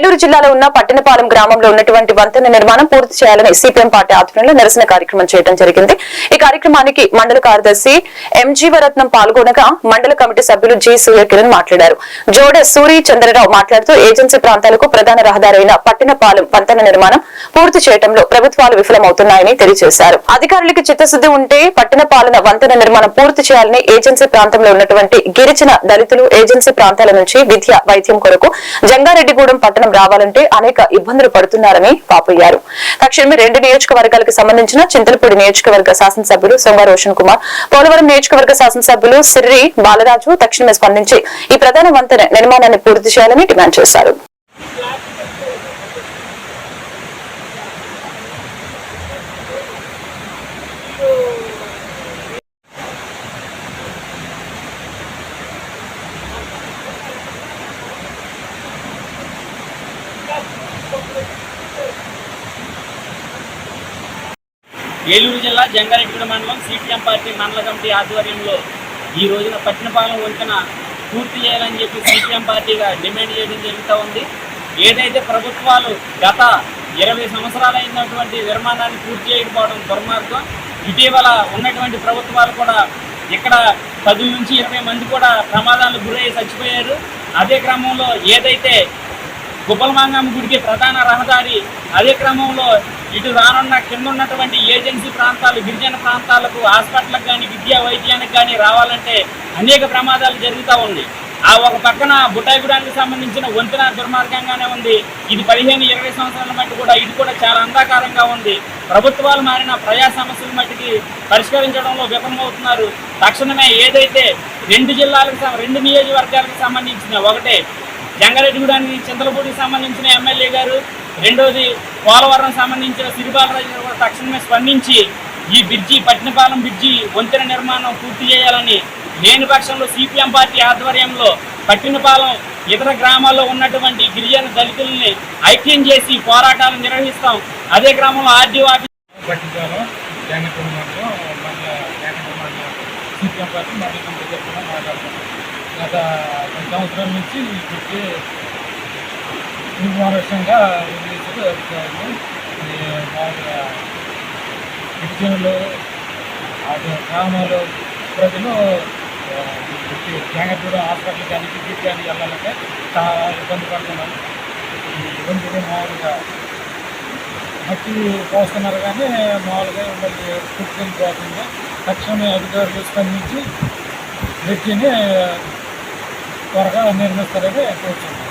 ఏలూరు జిల్లాలో ఉన్న పట్టణపాలెం గ్రామంలో ఉన్నటువంటి వంతెన నిర్మాణం పూర్తి చేయాలని సిపిఎం పార్టీ ఆధ్వర్యంలో నిరసన కార్యక్రమం చేయడం జరిగింది. ఈ కార్యక్రమానికి మండల కార్యదర్శి ఎంజీవరత్నం పాల్గొనగా మండల కమిటీ సభ్యులు జి సూర్యకిరణ్ మాట్లాడారు. జోడ సూరి చంద్రరావు మాట్లాడుతూ ఏజెన్సీ ప్రాంతాలకు ప్రధాన రహదారైన అయిన పట్టణపాలెం వంతెన నిర్మాణం పూర్తి చేయడంలో ప్రభుత్వాలు విఫలమవుతున్నాయని తెలియజేశారు. అధికారులకు చిత్తశుద్ది ఉంటే పట్టణపాలన వంతెన నిర్మాణం పూర్తి చేయాలని ఏజెన్సీ ప్రాంతంలో ఉన్నటువంటి గిరిజన దళితులు ఏజెన్సీ ప్రాంతాల నుంచి విద్య వైద్యం కొరకు జంగారెడ్డిగూడెం పట్టణం రావాలంటే అనేక ఇబ్బందులు పడుతున్నారని పాపయ్యారు. తక్షణమే రెండు నియోజకవర్గాలకు సంబంధించిన చింతలపూడి నియోజకవర్గ శాసనసభ్యులు సోమవారం రోషన్ కుమార్ పోలవరం నియోజకవర్గ శాసనసభ్యులు సిర్రి బాలరాజు తక్షణమే స్పందించి ఈ ప్రధాన వంతెన నిర్మాణాన్ని పూర్తి చేయాలని డిమాండ్ చేశారు. ఏలూరు జిల్లా జంగారెడ్డిగూడ మండలం సిపిఎం పార్టీ మండల కమిటీ ఆధ్వర్యంలో ఈ రోజున పట్టినపాలెం వంతెన పూర్తి చేయాలని చెప్పి సిపిఎం పార్టీగా డిమాండ్ చేయడం జరుగుతూ ఉంది. ఏదైతే ప్రభుత్వాలు గత ఇరవై సంవత్సరాలైనటువంటి నిర్మాణాన్ని పూర్తి చేయకపోవడం దుర్మార్గం ఇటీవల ఉన్నటువంటి ప్రభుత్వాలు కూడా ఇక్కడ పది నుంచి ఇరవై మంది కూడా ప్రమాదాలకు గురయ్యి చచ్చిపోయారు. అదే క్రమంలో ఏదైతే గుబ్బలమాంగమ్మ గుడికి ప్రధాన రహదారి అదే క్రమంలో ఇటు రానున్న కింద ఉన్నటువంటి ఏజెన్సీ ప్రాంతాలు గిరిజన ప్రాంతాలకు హాస్పిటల్కి కానీ విద్యా వైద్యానికి కానీ రావాలంటే అనేక ప్రమాదాలు జరుగుతూ ఉంది ఆ ఒక పక్కన బుట్టాయిగూడానికి సంబంధించిన వంతెన దుర్మార్గంగానే ఉంది. ఇది పదిహేను ఇరవై సంవత్సరాల మట్టి కూడా ఇది కూడా చాలా అంధాకారంగా ఉంది. ప్రభుత్వాలు మారిన ప్రజా సమస్యల మట్టికి పరిష్కరించడంలో విఫలమవుతున్నారు. తక్షణమే ఏదైతే రెండు జిల్లాలకు సం- రెండు నియోజకవర్గాలకు సంబంధించిన ఒకటే జంగారెడ్డిగూడానికి చింతలపూడికి సంబంధించిన ఎమ్మెల్యే గారు రెండోది పోలవరం సంబంధించిన సిరిబాలరాజు గారు తక్షణమే స్పందించి ఈ బ్రిడ్జి పట్టినపాలెం బ్రిడ్జి వంతెన నిర్మాణం పూర్తి చేయాలని లేని పక్షంలో సిపిఎం పార్టీ ఆధ్వర్యంలో పట్టినపాలెం ఇతర గ్రామాల్లో ఉన్నటువంటి గిరిజన దళితుల్ని ఐక్యం చేసి పోరాటాలు నిర్వహిస్తాం. అదే గ్రామంలో ఆర్డీఓ ఆఫీస్ పట్టించాలో సిపిఎం పార్టీ మాట్లాడుతున్నాం గత కొన్ని సంవత్సరాల నుంచి ఇప్పటికే నిర్మానుష్యంగా వదిలేసారు అధికారులు ఈ మామూలుగా గిరిజనులు అటు గ్రామాలు ప్రజలు జాగ్రత్త హాస్పిటల్ కానీ విద్యుత్ కానీ వెళ్ళాలంటే చాలా ఇబ్బంది పడుతున్నారు ఈ ఇబ్బంది మామూలుగా మట్టి పోస్తున్నారు కానీ మామూలుగా మళ్ళీ పుట్టుకెళ్ళిపోతుంది తక్షణమే అధికారులు స్పందించి బ్రిడ్జిని త్వరగా నిర్మిస్తారని కోరుతున్నాను